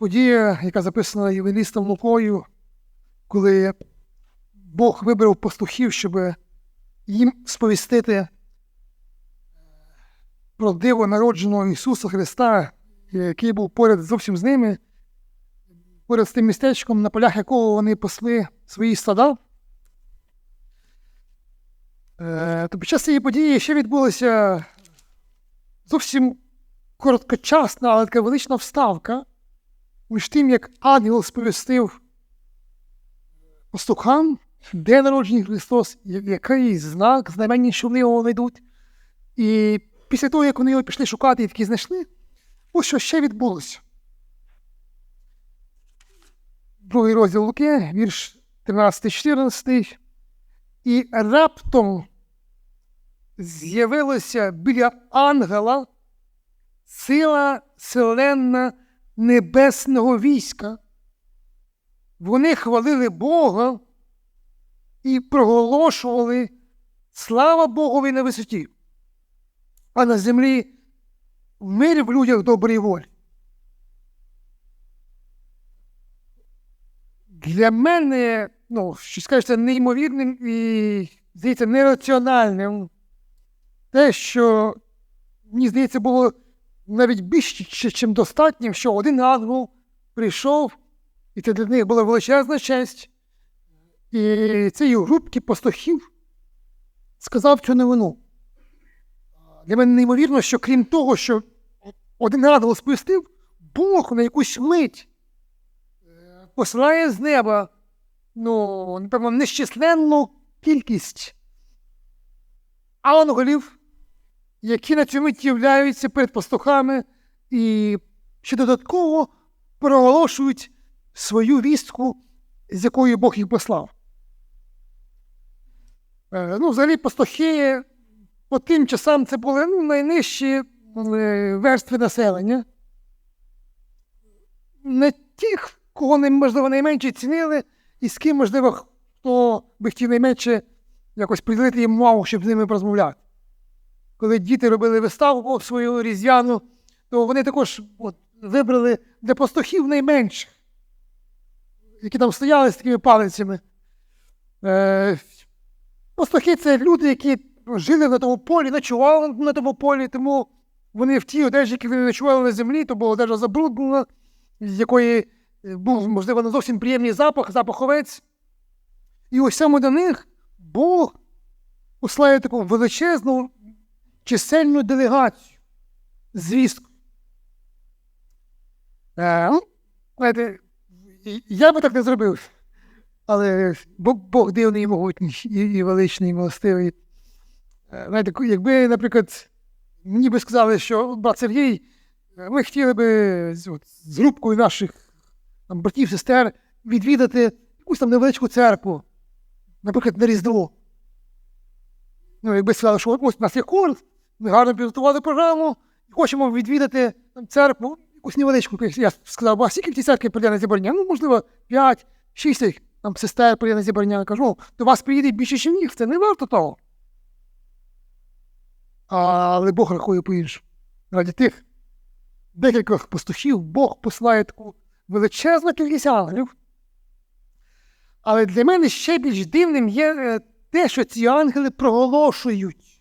подія, яка записана Євангелістом Лукою, коли Бог вибрав пастухів, щоб їм сповістити про диво народженого Ісуса Христа, який був поряд зовсім з ними, поряд з тим містечком, на полях якого вони пасли свої стада. Е, То під час цієї події ще відбулася зовсім короткочасна, але така велична вставка між тим, як ангел сповістив пастухам, де народжений Христос, який знак, знамення, що вони його знайдуть. І після того, як вони його пішли шукати і таки знайшли, ось що ще відбулося. Другий розділ Луки, вірш 13-14. І раптом з'явилося біля ангела сила селенна небесного війська. Вони хвалили Бога і проголошували слава Богові на висоті, а на землі мир в людях доброї волі. Для мене, ну, що скажете, неймовірним і, здається, нераціональним те, що, мені здається, було навіть більше, ніж достатнім, що один ангел прийшов, і це для них була величезна честь. І цієї групки пастухів сказав цю новину. Для мене неймовірно, що крім того, що один ангел спустив, Бог на якусь мить е, посилає з неба, ну, напевно, нещисленну кількість ангелів, які на цю мить являються перед пастухами і ще додатково проголошують свою вістку, з якою Бог їх послав. Е, Ну, взагалі, пастухи по тим часам це були ну, найнижчі е, верстви населення. Не тих, кого можливо найменше цінили, і з ким, можливо, хто би хотів найменше якось приділити їм увагу, щоб з ними порозмовляти. Коли діти робили виставу свою різдвяну, то вони також от, вибрали для пастухів найменших, які там стояли з такими палицями. Е, пастухи це люди, які жили на тому полі, ночували на тому полі, тому вони в тій одежі, які вони ночували на землі, то була одежа забруднена, з якої е, був, можливо, не зовсім приємний запах, запах овець. І ось саме до них Бог послає таку величезну чисельну делегацію звістку. Е, ну, я би так не зробив. Але Бог, дивний і могутній, і, величний, і милостивий. Е, Знаєте, якби, наприклад, мені би сказали, що брат Сергій, е, ми хотіли би от, з групкою наших там, братів, сестер відвідати якусь там невеличку церкву, наприклад, на Різдво. Ну, якби сказали, що ось у нас є хор, ми гарно підготували програму, і хочемо відвідати там, церкву, якусь невеличку. Я сказав, а скільки в цій церкві прийде на зібрання? Ну, можливо, 5, 6 там сестер прийде на зібрання. Кажу, «О, до вас приїде більше, ніж їх, це не варто того. Але Бог рахує по-іншому. Раді тих декількох пастухів Бог посилає таку величезну кількість ангелів. Але для мене ще більш дивним є е, те, що ці ангели проголошують.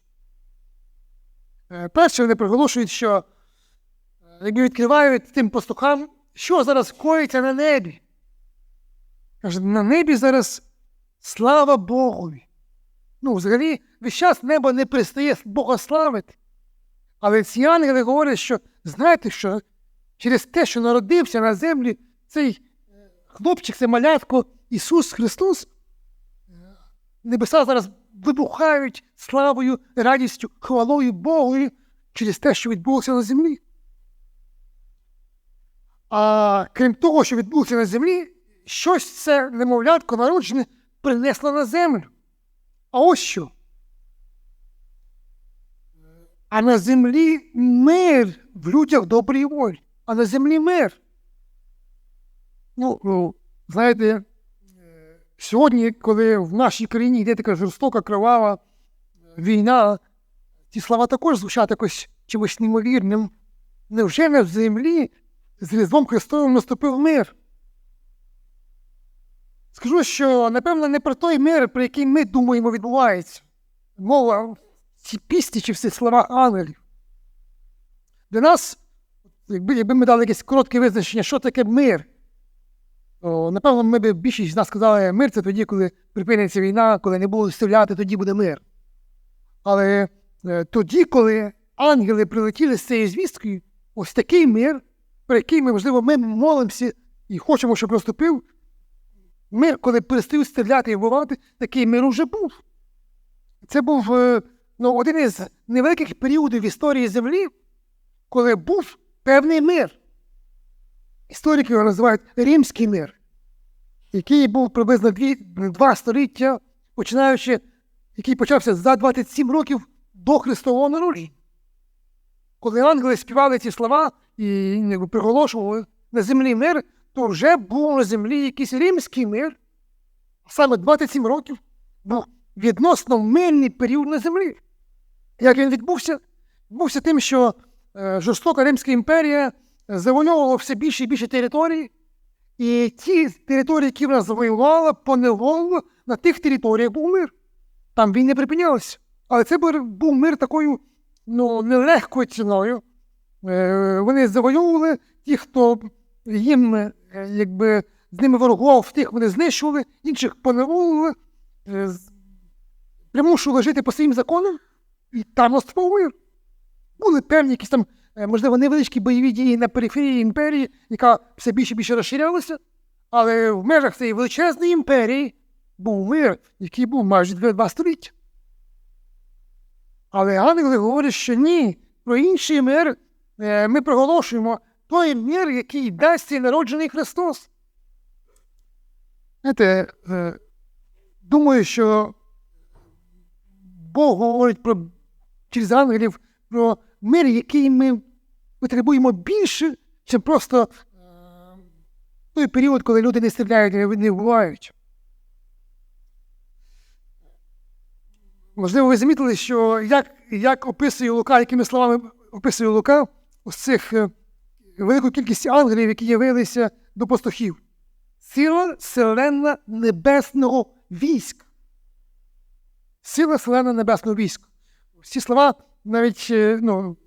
Е, Перше, вони проголошують, що е, якби відкривають тим пастухам, що зараз коїться на небі. Каже, на небі зараз слава Богові. Ну, взагалі, весь час небо не перестає Бога славити. Але ці ангели говорять, що знаєте що, через те, що народився на землі цей е, хлопчик, це малятко Ісус Христос, небеса зараз вибухають славою, радістю, хвалою Богу через те, що відбулося на землі. А крім того, що відбулося на землі, щось це немовлятко народжене принесло на землю. А ось що. А на землі мир в людях доброї волі. А на землі мир. Ну, ну знаєте, сьогодні, коли в нашій країні йде така жорстока, кривава війна, ці слова також звучать якось чимось неймовірним. Невже на землі з Різдвом Христовим наступив мир. Скажу, що, напевно, не про той мир, про який ми думаємо, відбувається. Мова в цій пісні чи в цих словах ангелів. Для нас, якби, якби ми дали якесь коротке визначення, що таке мир, напевно, ми б більшість з нас сказали, мир це тоді, коли припиниться війна, коли не будуть стріляти, тоді буде мир. Але е, тоді, коли ангели прилетіли з цією звісткою, ось такий мир, про який ми, можливо, ми молимося і хочемо, щоб наступив. Мир, коли перестають стріляти і вбивати, такий мир уже був. Це був е, ну, один із невеликих періодів в історії Землі, коли був певний мир. Історики його називають Римський мир, який був приблизно дві, два століття, починаючи, який почався за 27 років до Христового народження. Коли ангели співали ці слова і приголошували на землі мир, то вже був на землі якийсь римський мир. Саме 27 років був відносно мирний період на землі. Як він відбувся? Відбувся тим, що е, жорстока Римська імперія завойовувала все більше і більше територій, і ті території, які вона завоювала, поневолила, на тих територіях був мир. Там він не припинялися. Але це був мир такою ну, нелегкою ціною. Е, вони завоювали ті, хто їм е, якби, з ними ворогував, тих вони знищували, інших поневолили, е, примушували жити по своїм законам, і там наступав мир. Були певні якісь там, можливо, невеличкі бойові дії на периферії імперії, яка все більше і більше розширялася, але в межах цієї величезної імперії був мир, який був майже два століття. Але ангели говорять, що ні, про інший мир ми проголошуємо той мир, який дасть цей народжений Христос. Знаєте, думаю, що Бог говорить про, через ангелів про мир, який ми потребуємо більше, ніж просто той період, коли люди не стріляють не вбивають. Можливо, ви замітили, що як як описує Лука, якими словами описує Лука ось цих велику кількість ангелів, які явилися до пастухів. Сила селена небесного війська. Сила селена небесного війська. Ці слова навіть ну,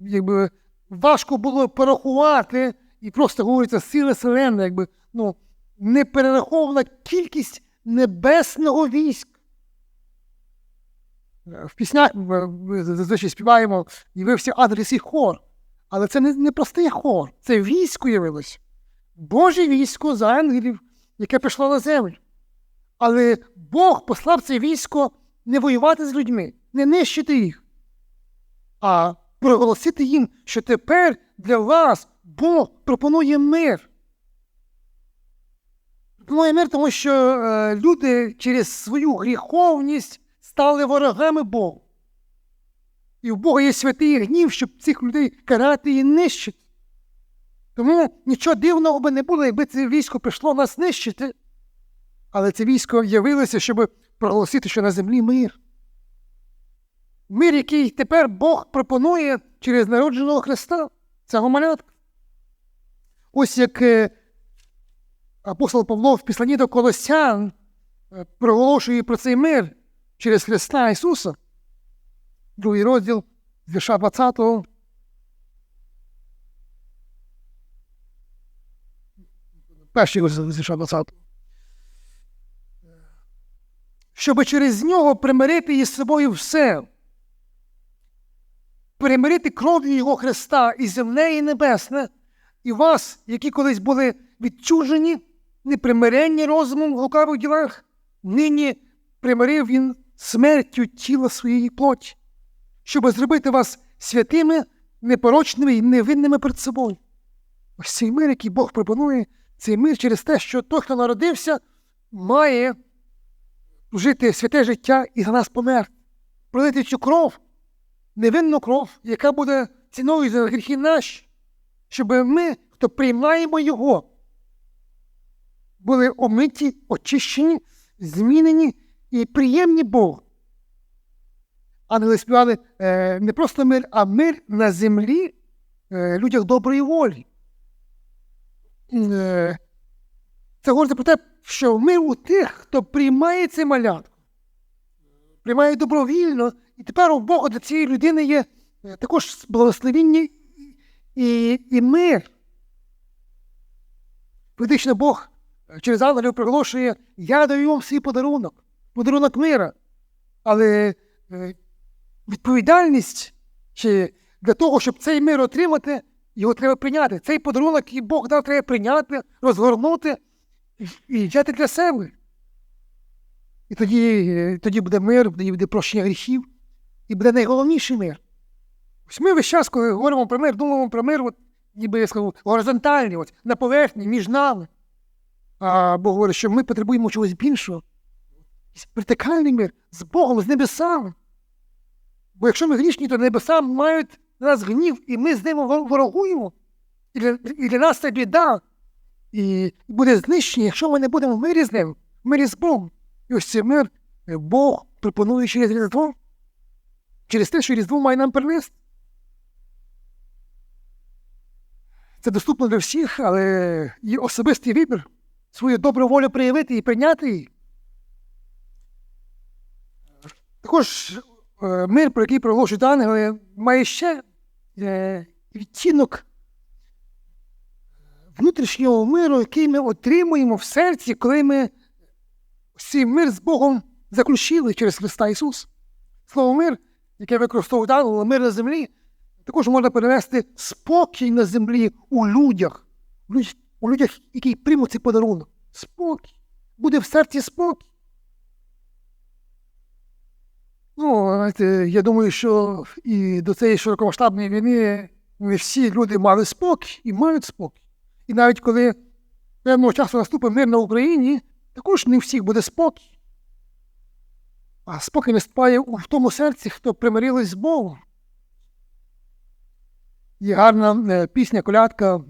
якби, важко було порахувати, і просто говориться сила селена, якби ну, неперерахована кількість небесного війська. В піснях ми зазвичай співаємо і ви всі адресі хор. Але це не, не простий хор, це військо явилось. Боже військо з ангелів, яке прийшло на землю. Але Бог послав це військо не воювати з людьми, не нищити їх, а проголосити їм, що тепер для вас Бог пропонує мир. Пропонує мир, тому що е, люди через свою гріховність стали ворогами Богу. І в Бога є святий гнів, щоб цих людей карати і нищити. Тому нічого дивного би не було, якби це військо прийшло нас нищити. Але це військо явилося, щоб проголосити, що на землі мир. Мир, який тепер Бог пропонує через народженого Христа, цього малятка. Ось як е, апостол Павло в післанні до Колосян е, проголошує про цей мир через Христа Ісуса другий розділ вірша 20. Перший розділ з вірша 20. Щоб через нього примирити із собою все, примирити кров'ю Його Христа і земне, і небесне, і вас, які колись були відчужені, непримиренні розумом в лукавих ділах, нині примирив Він смертю тіла своєї плоті щоб зробити вас святими, непорочними і невинними перед собою. Ось цей мир, який Бог пропонує, цей мир через те, що той, хто народився, має жити святе життя і за нас помер, пролити цю кров, невинну кров, яка буде ціною за гріхи наші, щоб ми, хто приймаємо Його, були омиті, очищені, змінені і приємні Богу ангели співали е, не просто мир, а мир на землі е, людях доброї волі. е, це говорить про те, що мир у тих, хто приймає цей малятку, приймає добровільно, і тепер у Бога для цієї людини є е, також благословіння і, і мир. Фактично Бог е, через ангелів приголошує, я даю вам свій подарунок, подарунок мира. Але е, відповідальність чи для того, щоб цей мир отримати, його треба прийняти. Цей подарунок, який Бог дав, треба прийняти, розгорнути і, взяти для себе. І тоді, тоді буде мир, тоді буде прощення гріхів, і буде найголовніший мир. Ось ми весь час, коли говоримо про мир, думаємо про мир, от, ніби я сказав, горизонтальний, от, на поверхні, між нами. А Бог говорить, що ми потребуємо чогось більшого. Вертикальний мир з Богом, з небесами. Бо якщо ми грішні, то небеса мають на нас гнів, і ми з ними ворогуємо. І для, і для нас це біда. І буде знищення, якщо ми не будемо в мирі з ним, в мирі з Богом. І ось цей мир Бог пропонує через Різдво, через те, що Різдво має нам принести. Це доступно для всіх, але є особистий вибір, свою добру волю проявити і прийняти її. Також е, мир, про який проголошують ангели, має ще е, відтінок внутрішнього миру, який ми отримуємо в серці, коли ми цей мир з Богом заключили через Христа Ісуса. Слово мир, яке використовують ангели, мир на землі, також можна перевести спокій на землі у людях, у людях, які приймуть цей подарунок. Спокій. Буде в серці спокій. Ну, знаєте, я думаю, що і до цієї широкомасштабної війни не всі люди мали спокій і мають спокій. І навіть коли певного часу наступить мир на Україні, також не всіх буде спокій. А спокій наступає в тому серці, хто примирились з Богом. Є гарна е, пісня, колядка е,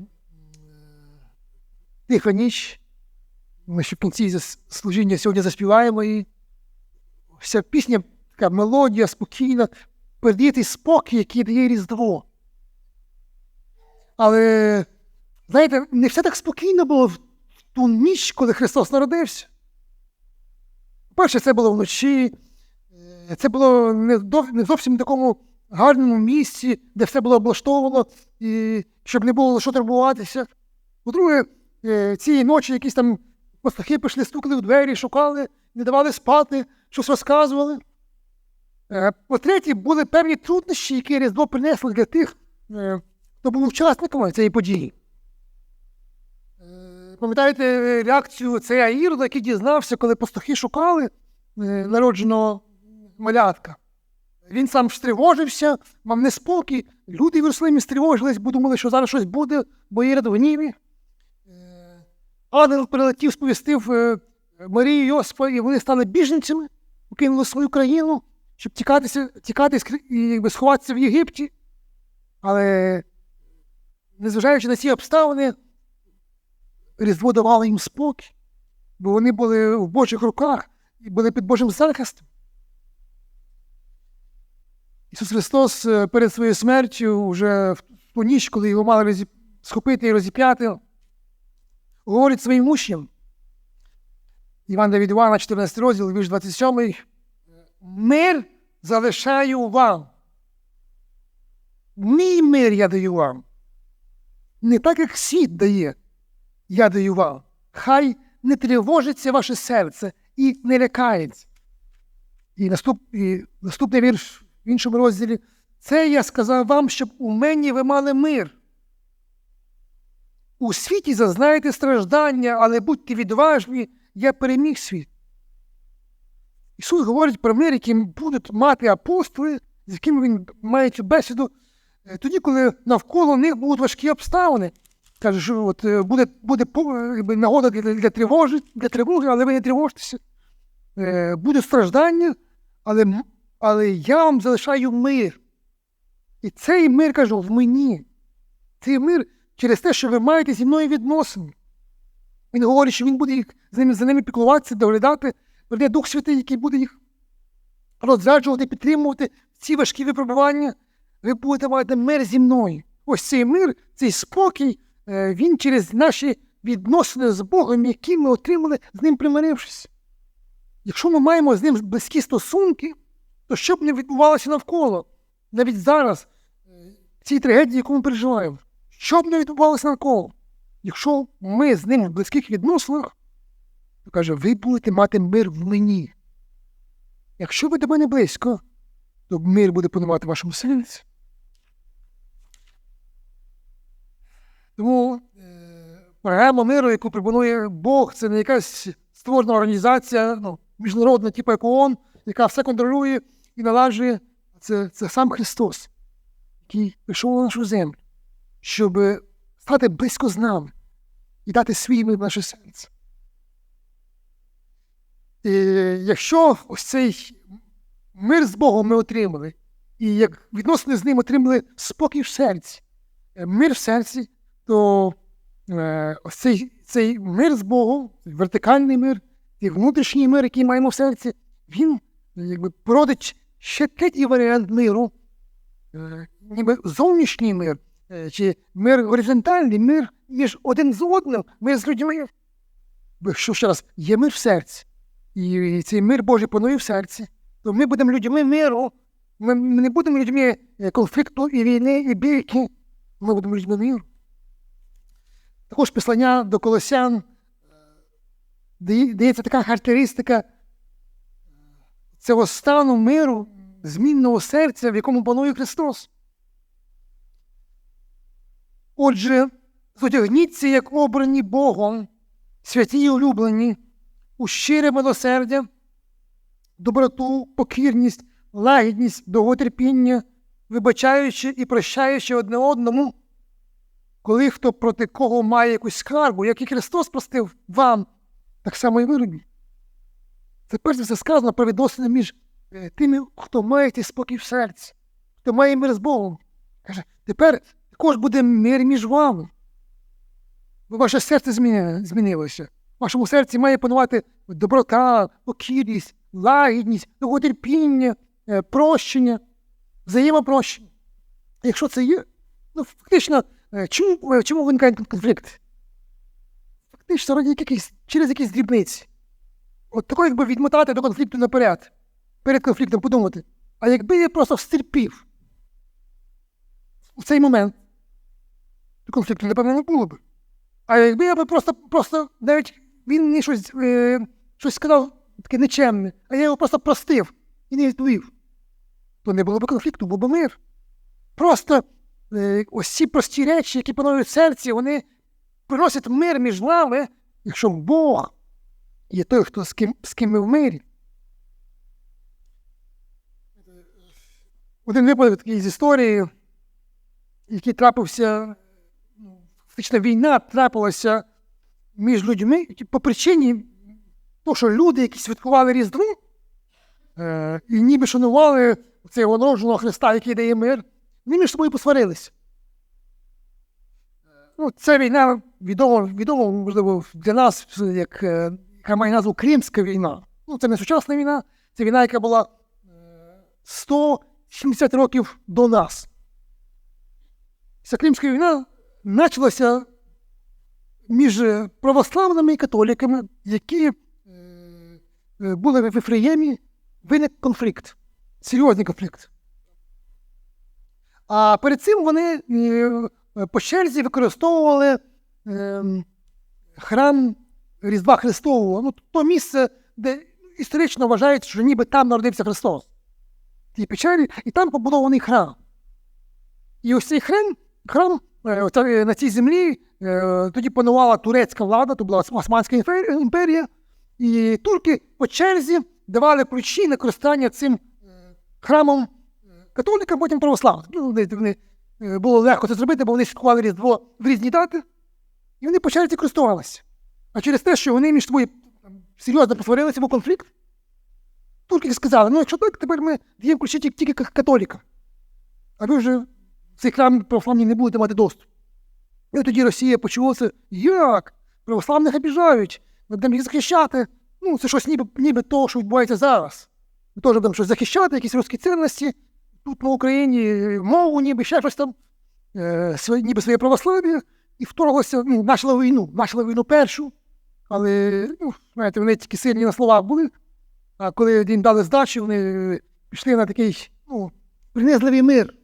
Тиха ніч. Ми ще в кінці служіння сьогодні заспіваємо її. Вся пісня така мелодія, спокійна, передіти спокій, який дає Різдво. Але, знаєте, не все так спокійно було в ту ніч, коли Христос народився. Перше, це було вночі, е, це було не, не зовсім в такому гарному місці, де все було облаштовано, і щоб не було що турбуватися. По-друге, е, цієї ночі якісь там пастухи пішли, стукали в двері, шукали, не давали спати, щось розказували. Е, По-третє, були певні труднощі, які Різдво принесло для тих, хто був учасниками цієї події. Пам'ятаєте е, реакцію цея Ірода, який дізнався, коли пастухи шукали е, народженого малятка. Він сам стривожився, мав неспокій. Люди в Єрусалимі стривожились, бо думали, що зараз щось буде, бо Ірод в гніві. Е, Ангел прилетів, сповістив Марію Йосифа, і вони стали біженцями, покинули свою країну, щоб тікатися, тікати і якби, сховатися в Єгипті. Але, незважаючи на ці обставини, Різдво давало їм спокій, бо вони були в Божих руках і були під Божим захистом. Ісус Христос е, перед своєю смертю, вже в ту ніч, коли його мали розі- схопити і розіп'яти, говорить своїм учням. Іван від Івана, 14 розділ, вірш 27. Мир залишаю вам. Мій мир я даю вам. Не так, як світ дає, я даю вам. Хай не тривожиться ваше серце і не лякається. І, наступ, і наступний вірш в іншому розділі. Це я сказав вам, щоб у мені ви мали мир. У світі зазнаєте страждання, але будьте відважні, я переміг світ. Ісус говорить про мир, яким будуть мати апостоли, з якими він має цю бесіду, е, тоді, коли навколо них будуть важкі обставини. Каже, що от, е, буде, буде нагода для, для, тривоги, для тривоги, але ви не тривожтеся. Е, Буде страждання, але, але я вам залишаю мир. І цей мир, кажу, в мені. Цей мир через те, що ви маєте зі мною відносини. Він говорить, що він буде їх за ними, за ними піклуватися, доглядати, прийде Дух Святий, який буде їх розраджувати, підтримувати ці важкі випробування. Ви будете мати мир зі мною. Ось цей мир, цей спокій, він через наші відносини з Богом, які ми отримали з ним примирившись. Якщо ми маємо з ним близькі стосунки, то що б не відбувалося навколо, навіть зараз, в цій трагедії, яку ми переживаємо, що б не відбувалося навколо, якщо ми з ним в близьких відносинах, то каже, ви будете мати мир в мені. Якщо ви до мене близько, то мир буде панувати вашому серці. Тому е, програма миру, яку пропонує Бог, це не якась створена організація, ну, міжнародна, типу як ООН, яка все контролює і наладжує. Це, це сам Христос, який прийшов на нашу землю, щоб стати близько з нами і дати свій мир в наше серце. І якщо ось цей мир з Богом ми отримали, і як відносини з ним отримали спокій в серці, е, мир в серці, то е, ось цей, цей мир з Богом, вертикальний мир, цей внутрішній мир, який маємо в серці, він якби породить ще третій варіант миру, е, ніби зовнішній мир, е, чи мир горизонтальний, мир між один з одним, мир з людьми. Якщо ще раз є мир в серці, і цей мир Божий панує в серці, то ми будемо людьми миру. Ми не будемо людьми конфлікту і війни, і бійки. Ми будемо людьми миру. Також післання до Колосян е, дається така характеристика е, цього стану миру, змінного серця, в якому панує Христос. Отже, зодягніться, як обрані Богом, святі й улюблені, у щире милосердя, доброту, покірність, лагідність, довготерпіння, вибачаючи і прощаючи одне одному, коли хто проти кого має якусь скаргу, як і Христос простив вам, так само і ви робіть. Це перш за все сказано про відносини між е, тими, хто має цей спокій в серці, хто має мир з Богом. Каже, тепер також буде мир між вами. Бо ваше серце змінилося. В вашому серці має панувати доброта, покірність, лагідність, довготерпіння, е, прощення, взаємопрощення. Якщо це є, ну фактично, чому, е, чому виникає конфлікт? Фактично, раді якихось, через якісь дрібниці. От такої, якби відмотати до конфлікту наперед, перед конфліктом подумати. А якби я просто стерпів в цей момент, то конфлікту, напевно, не було б. А якби я би просто, просто навіть він мені щось, е, щось сказав таке нечемне, а я його просто простив і не відповів, то не було б конфлікту, був би мир. Просто е, ось ці прості речі, які панують в серці, вони приносять мир між нами, якщо Бог є той, хто з ким, з ким ми в мирі. Один випадок такий з історії, який трапився, ну, фактично війна трапилася між людьми по причині того, що люди, які святкували Різдво, е, і ніби шанували цього народженого Христа, який дає мир, вони між собою посварилися. Ну, ця війна відома, відома, можливо, для нас, як, е, яка має назву Кримська війна. Ну, це не сучасна війна, це війна, яка була е, 170 років до нас. Ця Кримська війна почалася між православними і католиками, які е, е, були в Ефреємі, виник конфлікт, серйозний конфлікт. А перед цим вони е, по черзі використовували е, храм Різдва Христового, ну, то місце, де історично вважають, що ніби там народився Христос. В печері, і там побудований храм. І ось цей храм, храм е, е, на цій землі тоді панувала турецька влада, то була Османська імперія, і турки по черзі давали ключі на користування цим храмом католикам, потім православним. Ну, вони, е, було легко це зробити, бо вони святкували Різдво в різні дати, і вони по черзі користувалися. А через те, що вони між собою серйозно посварилися, був конфлікт, турки сказали, ну якщо так, тепер ми даємо ключі тільки, тільки к- А ви вже в цей храм православний не будете мати доступ. І тоді Росія почулася, як? Православних обіжають, ми будемо їх захищати. Ну, це щось ніби, ніби того, що відбувається зараз. Ми теж будемо щось захищати, якісь русські цінності. Тут на Україні мову, ніби ще щось там, е, своє, ніби своє православ'я. і вторглося, ну, почали війну. Почали війну першу, але, ну, знаєте, вони тільки сильні на словах були. А коли їм дали здачу, вони пішли на такий ну, принизливий мир.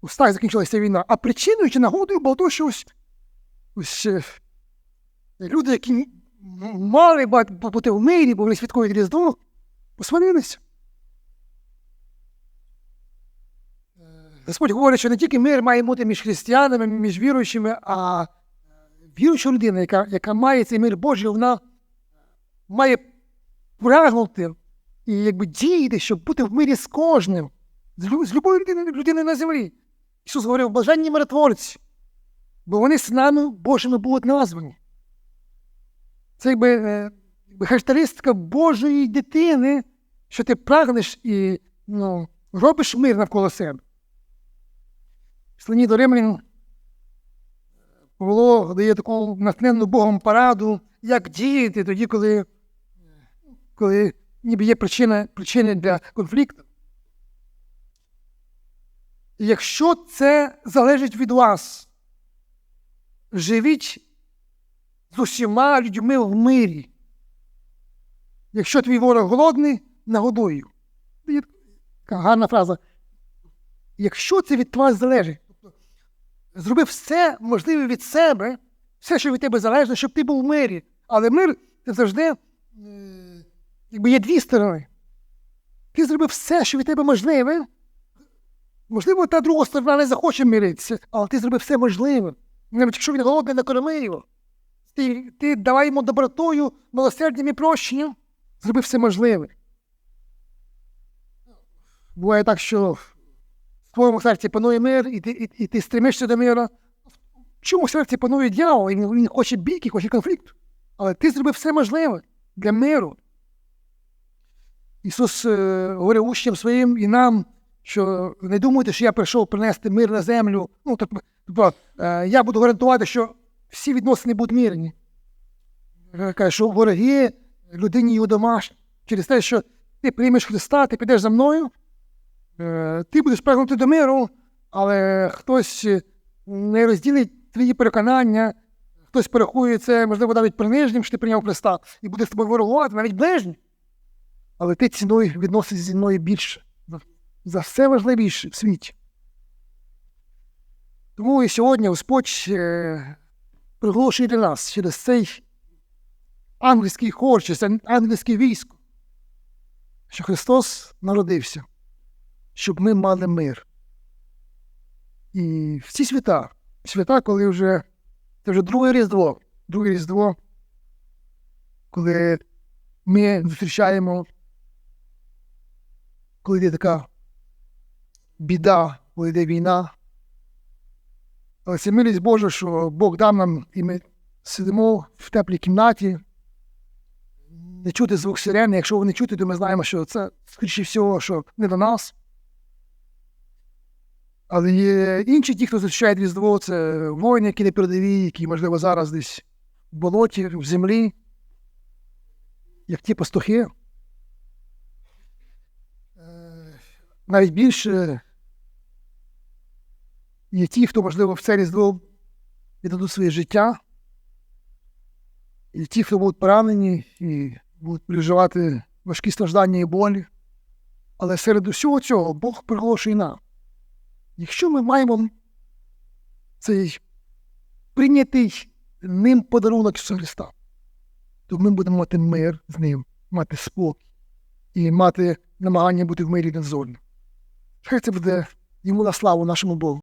Ось так закінчилася війна. А причиною чи нагодою було те, що ось, ось е, люди, які мали бути в мирі, бо вони святкують Різдво, посварилися. Господь говорить, що не тільки мир має бути між християнами, між віруючими, а віруюча людина, яка, яка має цей мир Божий, вона має прагнути і якби діяти, щоб бути в мирі з кожним, з, з любою людиною, людиною на землі. Ісус говорив, блаженні миротворці, бо вони синами Божими будуть названі. Це якби, е, якби характеристика Божої дитини, що ти прагнеш і ну, робиш мир навколо себе. В Слині до Римлян Павло дає таку натхненну Богом пораду, як діяти тоді, коли, коли ніби є причина, причини для конфлікту. Якщо це залежить від вас, живіть з усіма людьми в мирі. Якщо твій ворог голодний, нагодуй гарна фраза. Якщо це від вас залежить, тобто зроби все можливе від себе, все, що від тебе залежно, щоб ти був в мирі. Але мир це завжди е, якби є дві сторони. Ти зробив все, що від тебе можливе. Можливо, та друга сторона не захоче миритися, але ти зробив все можливе. Навіть якщо він голодний, накорми його. Ти, ти давай йому добротою, милосердям і прощенням. Зроби все можливе. Буває так, що в твоєму серці панує мир, і ти, і, і ти стремишся до миру. В чому серці панує дьявол, і він, хоче бійки, хоче конфлікту. Але ти зробив все можливе для миру. Ісус е, говорив учням своїм і нам, що не думайте, що я прийшов принести мир на землю. Ну, тобто, е, я буду гарантувати, що всі відносини будуть мирні. Каже, що вороги людині його домашні. Через те, що ти приймеш Христа, ти підеш за мною, ти будеш прагнути до миру, але хтось е, не розділить твої переконання, хтось порахує це, можливо, навіть принижнім, що ти прийняв Христа, і буде з тобою ворогувати, навіть ближній. Але ти ціною відносишся зі мною більше. За- все важливіше в світі. Тому і сьогодні Господь е, приголошує для нас через цей ангельський хор, через це ангельське військо, що Христос народився, щоб ми мали мир. І в ці свята, свята, коли вже це вже друге Різдво, друге Різдво, коли ми зустрічаємо, коли йде така біда, коли йде війна. Але це милість Божа, що Бог дав нам, і ми сидимо в теплій кімнаті, не чути звук сирени. Якщо ви не чути, то ми знаємо, що це, скоріше всього, що не до нас. Але є інші ті, хто зустрічає Різдво, це воїни, які не передові, які, можливо, зараз десь в болоті, в землі, як ті пастухи. Е, Навіть більше є ті, хто, можливо, в це Різдво віддадуть своє життя, і ті, хто будуть поранені і будуть переживати важкі страждання і болі. Але серед усього цього Бог приголошує нам. Якщо ми маємо цей прийнятий ним подарунок Христа, то ми будемо мати мир з ним, мати спокій і мати намагання бути в мирі один з одним. Хай це буде йому на славу нашому Богу.